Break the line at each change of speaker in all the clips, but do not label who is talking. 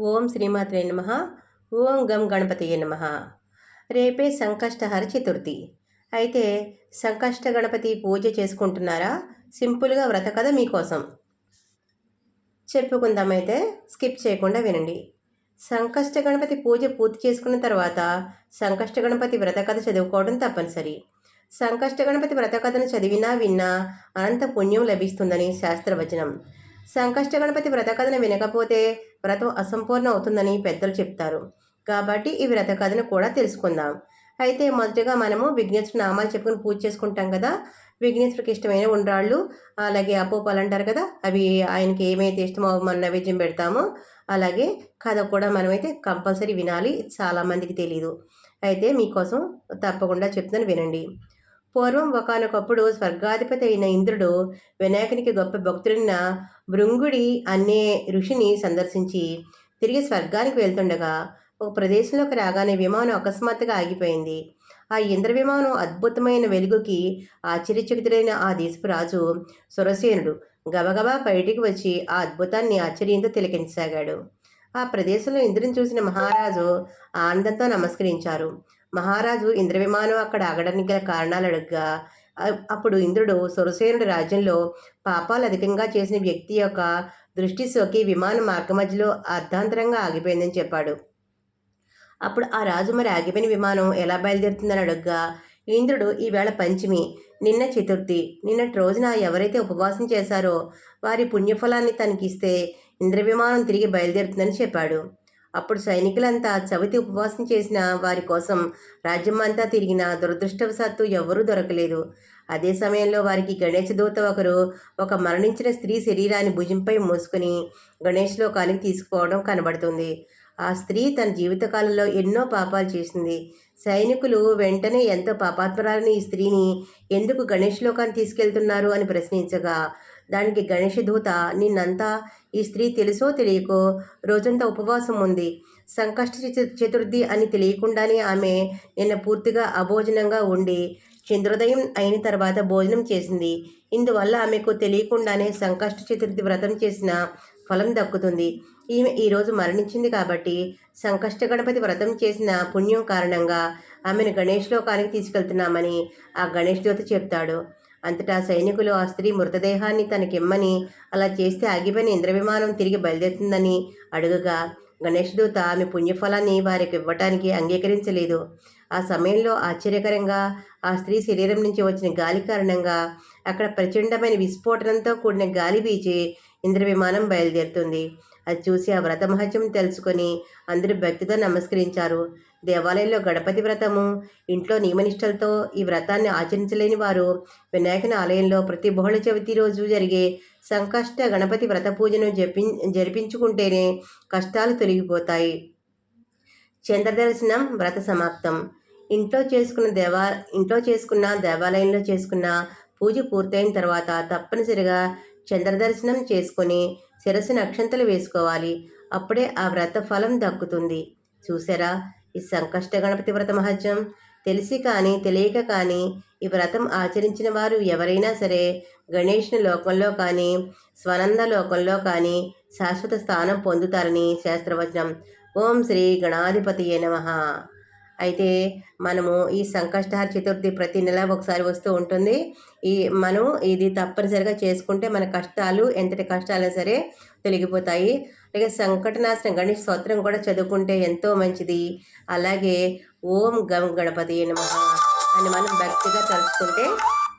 ఓం శ్రీమాత్రే నమ. ఓం గం గణపతియే నమ. రేపే సంకష్టహర చతుర్థి. అయితే సంకష్ట గణపతి పూజ చేసుకుంటున్నారా? సింపుల్గా వ్రత కథ మీకోసం. చెప్పుకుందామైతే స్కిప్ చేయకుండా వినండి. సంకష్ట గణపతి పూజ పూర్తి చేసుకున్న తర్వాత సంకష్ట గణపతి వ్రత కథ చదువుకోవడం తప్పనిసరి. సంకష్ట గణపతి వ్రత కథను చదివినా విన్నా అనంత పుణ్యం లభిస్తుందని శాస్త్రవచనం. సంకష్ట గణపతి వ్రత కథను వినకపోతే వ్రతం అసంపూర్ణ అవుతుందని పెద్దలు చెప్తారు. కాబట్టి ఈ వ్రత కథను కూడా తెలుసుకుందాం. అయితే మొదటగా మనము విఘ్నేశ్వర నామాలు చెప్పుకుని పూజ చేసుకుంటాం కదా. విఘ్నేశ్వరికి ఇష్టమైన ఉండ్రాళ్ళు అలాగే అపోపాలు అంటారు కదా. అవి ఆయనకి ఏమైతే ఇష్టమో మన నైవేద్యం పెడతామో అలాగే కథ కూడా మనమైతే కంపల్సరీ వినాలి. చాలామందికి తెలియదు అయితే మీకోసం తప్పకుండా చెప్తాను వినండి. పూర్వం ఒకనొకప్పుడు స్వర్గాధిపతి అయిన ఇంద్రుడు వినాయకునికి గొప్ప భక్తుడైన భృంగుడి అనే ఋషిని సందర్శించి తిరిగి స్వర్గానికి వెళ్తుండగా ఒక ప్రదేశంలోకి రాగానే విమానం అకస్మాత్తుగా ఆగిపోయింది. ఆ ఇంద్ర విమానం అద్భుతమైన వెలుగుకి ఆశ్చర్యచకితుడైన ఆ దేశపు రాజు సురసేనుడు గబగబా బయటికి వచ్చి ఆ అద్భుతాన్ని ఆశ్చర్యంతో తిలకించసాగాడు. ఆ ప్రదేశంలో ఇంద్రుని చూసిన మహారాజు ఆనందంతో నమస్కరించారు. మహారాజు ఇంద్ర విమానం అక్కడ ఆగడానికి గల కారణాలు అడుగ్గా అప్పుడు ఇంద్రుడు సురసేనుడి రాజ్యంలో పాపాలు అధికంగా చేసిన వ్యక్తి యొక్క దృష్టి సోకి విమాన మార్గ మధ్యలో అర్ధాంతరంగా ఆగిపోయిందని చెప్పాడు. అప్పుడు ఆ రాజు మరి ఆగిపోయిన విమానం ఎలా బయలుదేరుతుందని అడుగ్గా ఇంద్రుడు ఈవేళ పంచమి నిన్న చతుర్థి నిన్నటి రోజున ఎవరైతే ఉపవాసం చేశారో వారి పుణ్యఫలాన్ని తనకిస్తే ఇంద్ర విమానం తిరిగి బయలుదేరుతుందని చెప్పాడు. అప్పుడు సైనికులంతా చవితి ఉపవాసం చేసిన వారి కోసం రాజ్యం అంతా తిరిగిన దురదృష్టవశాత్తు ఎవరూ దొరకలేదు. అదే సమయంలో వారికి గణేష్ దూత ఒకరు ఒక మరణించిన స్త్రీ శరీరాన్ని భుజంపై మోసుకుని గణేష్ లోకానికి తీసుకుపోవడం కనబడుతుంది. ఆ స్త్రీ తన జీవితకాలంలో ఎన్నో పాపాలు చేసింది. సైనికులు వెంటనే ఎంతో పాపాత్మరాలని ఈ స్త్రీని ఎందుకు గణేష్ లోకాన్ని తీసుకెళ్తున్నారు అని ప్రశ్నించగా దానికి గణేష దూత నిన్నంతా ఈ స్త్రీ తెలుసో తెలియకో? రోజంతా ఉపవాసం ఉంది. సంకష్ట చతుర్థి అని తెలియకుండానే ఆమె నిన్న పూర్తిగా అభోజనంగా ఉండి చంద్రోదయం అయిన తర్వాత భోజనం చేసింది. ఇందువల్ల ఆమెకు తెలియకుండానే సంకష్ట చతుర్థి వ్రతం చేసిన ఫలం దక్కుతుంది. ఈమె ఈరోజు మరణించింది కాబట్టి సంకష్ట గణపతి వ్రతం చేసిన పుణ్యం కారణంగా ఆమెను గణేష్ లోకానికి తీసుకెళ్తున్నామని ఆ గణేష్ జ్యోత చెప్తాడు. అంతటా సైనికులు ఆ స్త్రీ మృతదేహాన్ని తనకిమ్మని అలా చేస్తే ఆగిపోయిన ఇంద్రవిమానం తిరిగి బయలుదేరుతుందని అడుగగా. గణేష్ దూత ఆమె పుణ్యఫలాన్ని వారికి ఇవ్వటానికి అంగీకరించలేదు. ఆ సమయంలో ఆశ్చర్యకరంగా ఆ స్త్రీ శరీరం నుంచి వచ్చిన గాలి కారణంగా అక్కడ ప్రచండమైన విస్ఫోటనంతో కూడిన గాలి వీచి ఇంద్రవిమానం బయలుదేరుతుంది. అది చూసి ఆ వ్రత మహత్యం తెలుసుకొని అందరూ భక్తితో నమస్కరించారు. దేవాలయంలో గణపతి వ్రతము ఇంట్లో నియమనిష్టలతో ఈ వ్రతాన్ని ఆచరించలేని వారు వినాయకుని ఆలయంలో ప్రతి బహుళ చవితి రోజు జరిగే సంకష్ట గణపతి వ్రత పూజను జపి జరిపించుకుంటేనే కష్టాలు తొలగిపోతాయి. చంద్రదర్శనం వ్రత సమాప్తం. ఇంట్లో చేసుకున్న దేవా ఇంట్లో చేసుకున్న దేవాలయంలో చేసుకున్న పూజ పూర్తయిన తర్వాత తప్పనిసరిగా చంద్రదర్శనం చేసుకొని శిరస్సు నక్షంతలు వేసుకోవాలి. అప్పుడే ఆ వ్రత ఫలం దక్కుతుంది. చూసారా ఈ సంకష్ట గణపతి వ్రత మహత్యం. తెలిసి కానీ తెలియక కానీ ఈ వ్రతం ఆచరించిన వారు ఎవరైనా సరే గణేష్ని లోకంలో కానీ స్వనంద లోకంలో కానీ శాశ్వత స్థానం పొందుతారని శాస్త్రవచనం. ఓం శ్రీ గణాధిపతి నమ. అయితే మనము ఈ సంకష్టహార చతుర్థి ప్రతి నెల ఒకసారి వస్తూ ఉంటుంది. ఈ మనం ఇది తప్పనిసరిగా చేసుకుంటే మన కష్టాలు ఎంతటి కష్టాలైనా సరే తొలగిపోతాయి. అలాగే సంకటనాశన గణేష్ స్తోత్రం కూడా చదువుకుంటే ఎంతో మంచిది. అలాగే ఓం గం గణపతి నమ అని మనం భక్తిగా తలుచుకుంటే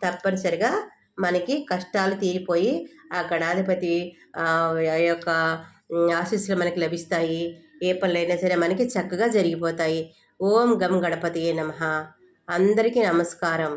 తప్పనిసరిగా మనకి కష్టాలు తీరిపోయి ఆ గణాధిపతి ఆ యొక్క ఆశీస్సులు మనకి లభిస్తాయి. ఏ పనులైనా సరే మనకి చక్కగా జరిగిపోతాయి. ఓం గం గణపతియే నమ. అందరికీ నమస్కారం.